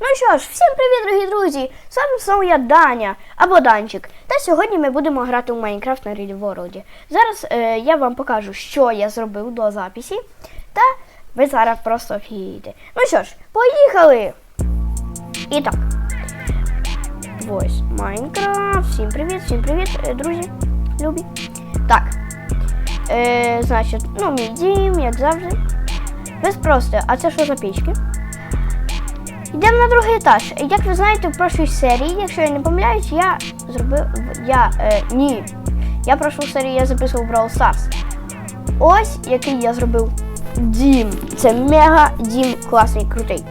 Ну що ж, всім привіт, дорогі друзі! З вами знову я Даня або Данчик. Та сьогодні ми будемо грати у Майнкрафт на Real World. Зараз е, я вам покажу, що я зробив до записі. Та ви зараз просто офігієте. Ну що ж, поїхали! І так. Ось Майнкрафт. Всім привіт, всім привіт, е, друзі. Любі. Так. Е, значить, ну, мій дім, як завжди. Ви спросите, а це що за пічки? Йдемо на другий етаж. Як ви знаєте, в прошлій серії, якщо я не помиляюсь, я зробив. Я. Е, ні. Я в прошлій серії я записував Brawl Stars. Ось який я зробив дім. Це мега дім класний, крутий.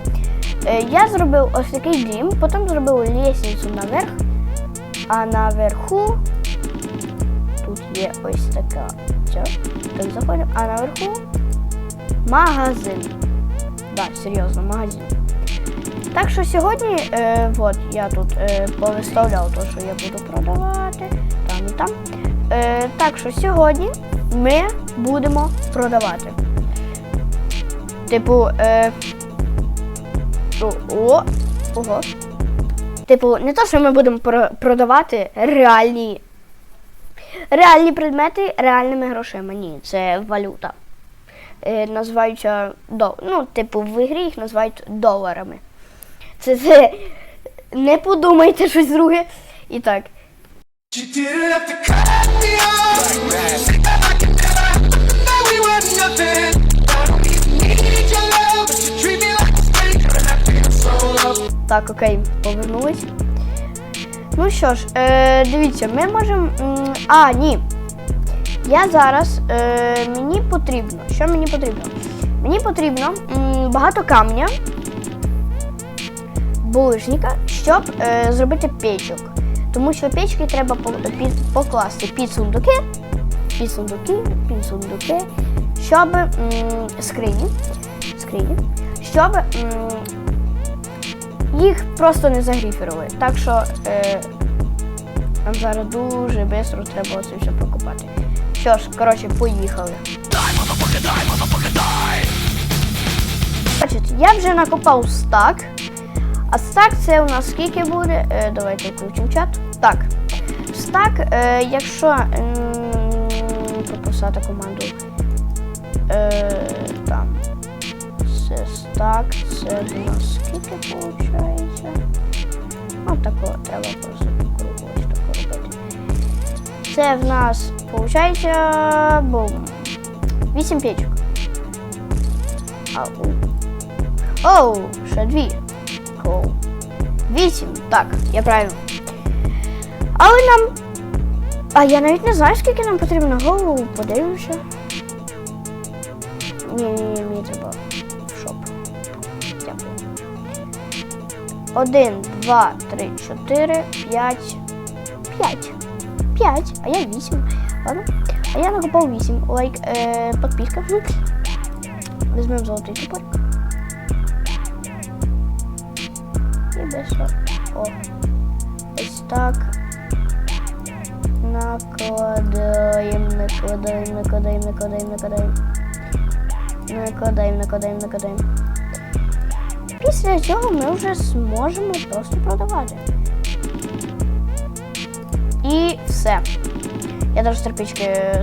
Е, я зробив ось такий дім, потім зробив лестницю наверх, а наверху тут є ось така. Так заходимо, а наверху магазин. Так, да, серйозно, магазин. Так що сьогодні, е, от я тут е, повиставляв те, що я буду продавати, там і там. Е, так що сьогодні ми будемо продавати. Типу, е, о, ого. Типу, не то, що ми будемо про- продавати реальні, реальні предмети реальними грошима. Ні, це валюта. Е, називаються ну, типу, в ігрі їх називають доларами. Це, це не подумайте щось друге. І так. Так, окей, повернулись. Ну що ж, е, дивіться, ми можемо. А, ні. Я зараз. Е, мені потрібно. Що мені потрібно? Мені потрібно м, багато камня, булишника, щоб е, зробити печок. Тому що печки треба покласти під сундуки, під сундуки, під сундуки, щоб м, скрині, скрині, щоб м, їх просто не загріферували. Так що е, нам зараз дуже швидко треба це все покупати. Що ж, коротше, поїхали. Бачите, я вже накопав стак. А стак це у нас скільки буде? Е, давайте включимо чат. Так. Стак, е, якщо прописати команду. Е, там. Це стак, це у нас скільки виходить? Ось тако треба просто ось тако робити. Це в нас виходить бум. 8 печок. Оу, ще дві. Коу. Вісім. Так, я правильно. Але нам. А я навіть не знаю, скільки нам потрібно голову, подивимося. Ні, ні, ні, мені треба шоп. Дякую. Один, два, три, чотири, п'ять. П'ять. П'ять. А я вісім. Ладно. А я накопав вісім. Лайк, е, підписка. Візьмемо золотий топор. І. О. Ось так. Накладаємо, накладаємо, накладаємо, накладаємо, накладаємо. Накладаємо, накладаємо, накладаємо. Після цього ми вже зможемо просто продавати. І все. Я навіть терпічки,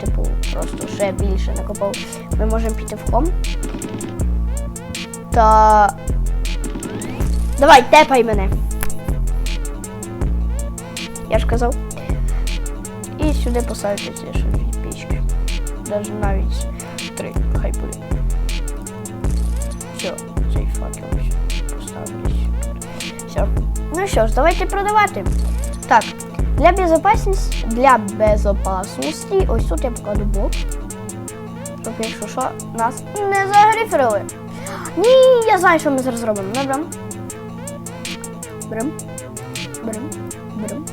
типу, просто ще більше накопав. Ми можемо піти в хом. Та. Давай, тепай мене. Я ж казав. І сюди поставити ці дві пічки. Даже навіть три, хай буде. Все, цей факел поставлю. Все. Ну що ж, давайте продавати. Так, для безопасності, для безопасності, ось тут я покладу блок. Щоб якщо що, нас не загриферили. Ні, я знаю, що ми зараз зробимо. Ми Беремо. Беремо. Беремо.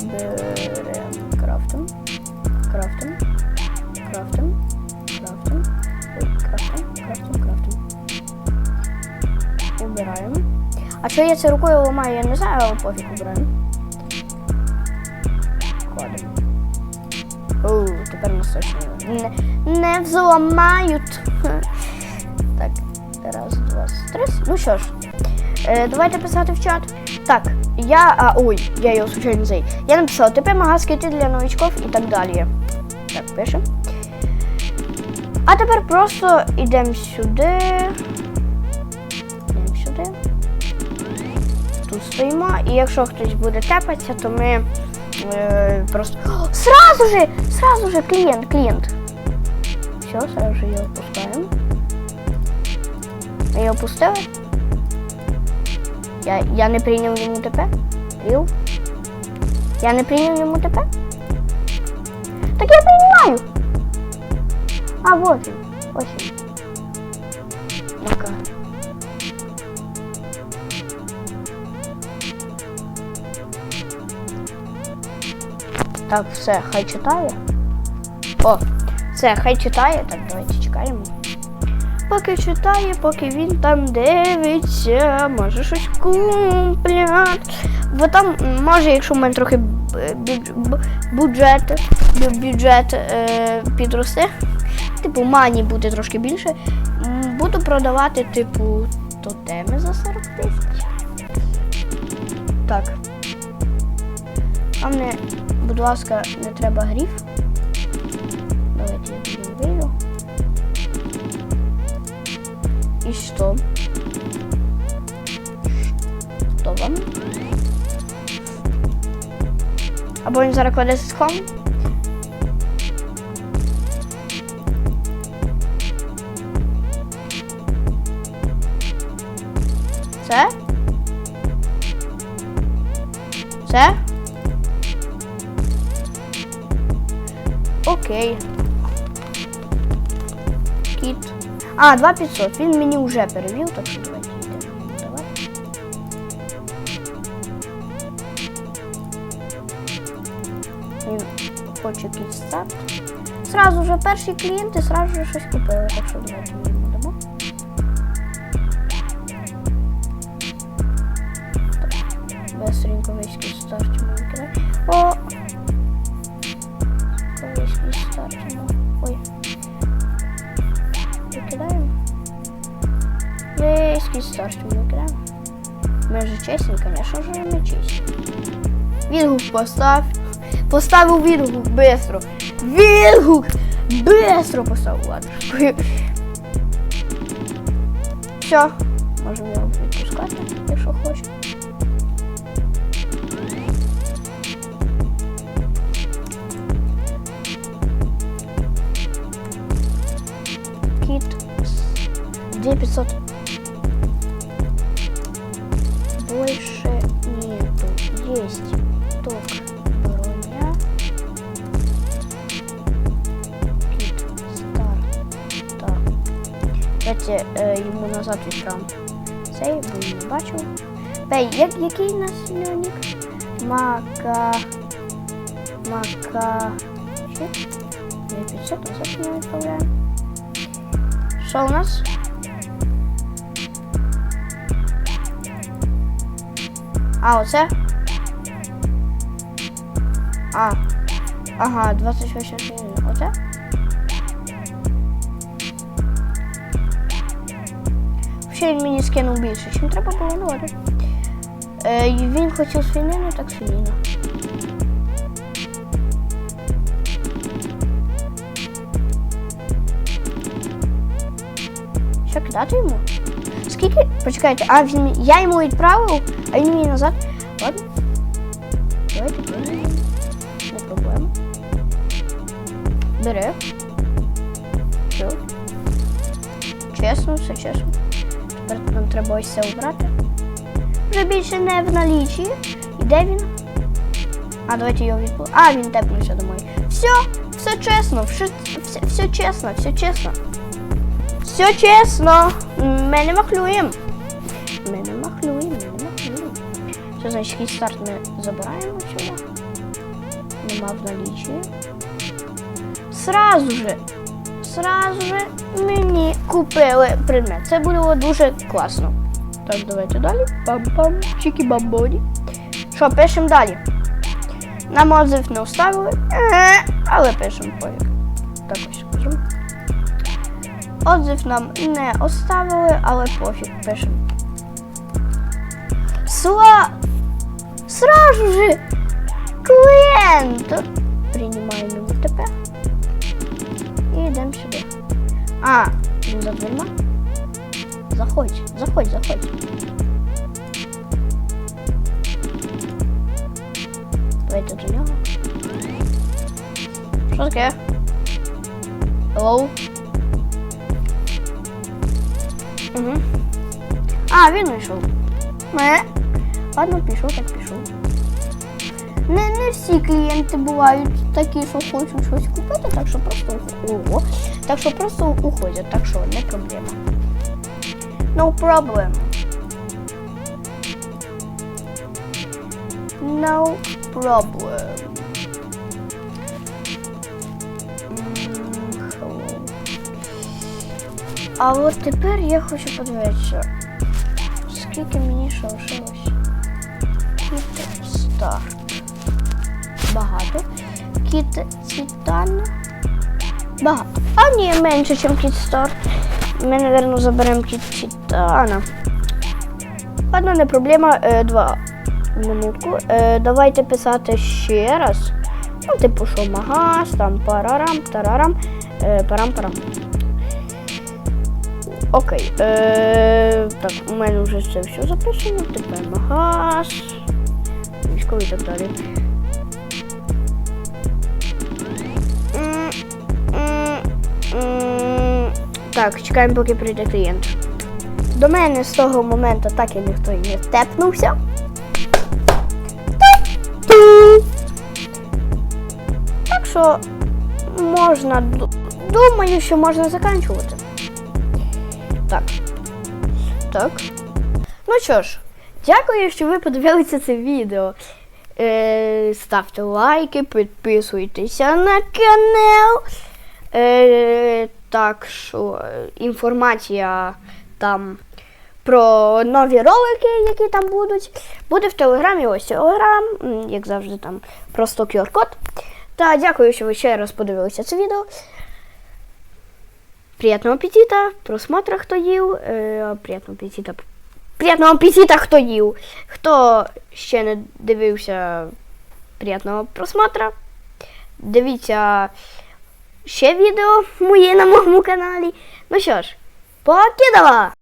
Беремо. Крафтим. Крафтим. Крафтим. Крафтим. Ой, крафтим, крафтим, крафтим. Убираємо. А що я це рукою ламаю, я не знаю, але пофіг убираємо. Кладемо. Оу, тепер нас точно не, не взламають. Так, раз, два, три. Ну що ж, Е, давайте писати в чат. Так, я. А, ой, я його случайно зай. Я написав ТП магаскити для новичков і так далі. Так, пишемо. А тепер просто йдемо сюди. Йдемо сюди. Тут стоїмо, і якщо хтось буде тепатися, то ми е, просто. Сразу же! Сразу же клієнт, клієнт. Все, сразу же його пускаємо. Ми його пустили. Я, я не прийняв йому ТП. Ріл. Я не прийняв йому ТП. Так я приймаю. А, вот він. Ось він. Ну-ка. Так, все, хай читає. О, все, хай читає. Так, давайте чекаємо. Поки читає, поки він там дивиться, може щось куплять. Бо там, може, якщо в мене трохи бюджет, бюджет е, підросте, типу, мані буде трошки більше, буду продавати, типу, тотеми за 40 тисяч. Так. А мені, будь ласка, не треба гріф. Давайте я тоді вийду. І що? Що вам? Або він зараз кладе схом. Це? А, 2500. Він мені вже перевів, так що давайте. Він хоче кіт-старт. Сразу вже перші клієнти сразу же щось купили, так що давайте ми йому дамо. Так, кіт-старт. О! Весь кіт-старт йому. Ой. Викидаємо. Весь кіт-старт йому викидаємо. Ми же чесні, звісно ж, ми чесні. Відгук постав. Поставив відгук бистро. Відгук! Бистро поставив ладно. Все. Можемо його відпускати, якщо хоче. 2500. Больше нету. Есть только броня. Кит старт. Так. Давайте е, йому назад відправимо. Цей, бо я не бачив. Бей, як, який у нас нік? Мака. Мака. Ще? 500 назад ми відправляємо. Що у нас? А, оце? А. Ага, 28 хвилин. Оце? Ще він мені скинув більше, чим треба було. Е, він хотів свинину, так свинину. Що кидати йому? Скільки? Почекайте, а він я йому відправив, а він назад. Ладно. Давайте кинемо. Не проблема. Бери. Все. Чесно, все чесно. Тепер нам треба ось це обрати. Вже більше не в налічі. І де він? А, давайте його відпу. А, він тепнувся домой. Все, все чесно, все, все, все чесно, все чесно. Все чесно. Ми не махлюємо. Значить, хід старт ми забираємо сюди. Нема в налічі. Сразу же, сразу же мені купили предмет. Це було дуже класно. Так, давайте далі. Пам-пам, чікі-бамбоні. Що, пишемо далі. Нам отзив не вставили, але пишемо поїх. Так ось скажемо. Отзив нам не оставили, але пофіг пишемо. Сла... Сразу же клиент. Принимаем ТП. І йдемо сюди. А, він за дверима? Заходь, заходь, заходь. Давайте до нього. Що таке? Hello? Угу. А, він вийшов. Ме. Ладно, пішов, так пішов. Не, не всі клієнти бувають такі, що хочуть щось купити, так що просто ого. Так що просто уходять, так що не проблема. No problem. No problem. М, hello. А от тепер я хочу подивитися, скільки мені ще лишилось. Кіт. Багато. Кіт Титан. Багато. А ні, менше, ніж кіт старт. Ми, напевно, заберемо кіт Титана. Ладно, не проблема. Е, два. Минутку. Е, давайте писати ще раз. Ну, типу, що магаз, там парарам, тарарам, е, парам-парам. Окей. Е, так, у мене вже це все записано. Тепер магаз. Так. Так, чекаємо, поки прийде клієнт. До мене з того моменту так і ніхто не степнувся. Ту-ту. Так що можна, думаю, що можна закінчувати. Так. Так. Ну що ж, дякую, що ви подивилися це відео. Е, ставте лайки, підписуйтеся на канал. Е, так що інформація там про нові ролики, які там будуть, буде в телеграмі. Ось телеграм, як завжди, там просто QR-код. Та дякую, що ви ще раз подивилися це відео. Приятного аппетита, просмотра, хто їв. Е, приятного аппетита. Приятного аппетита, хто їв. Хто ще не дивився, приятного просмотра. Дивіться ще відео моє на моєму каналі. Ну що ж, покидала!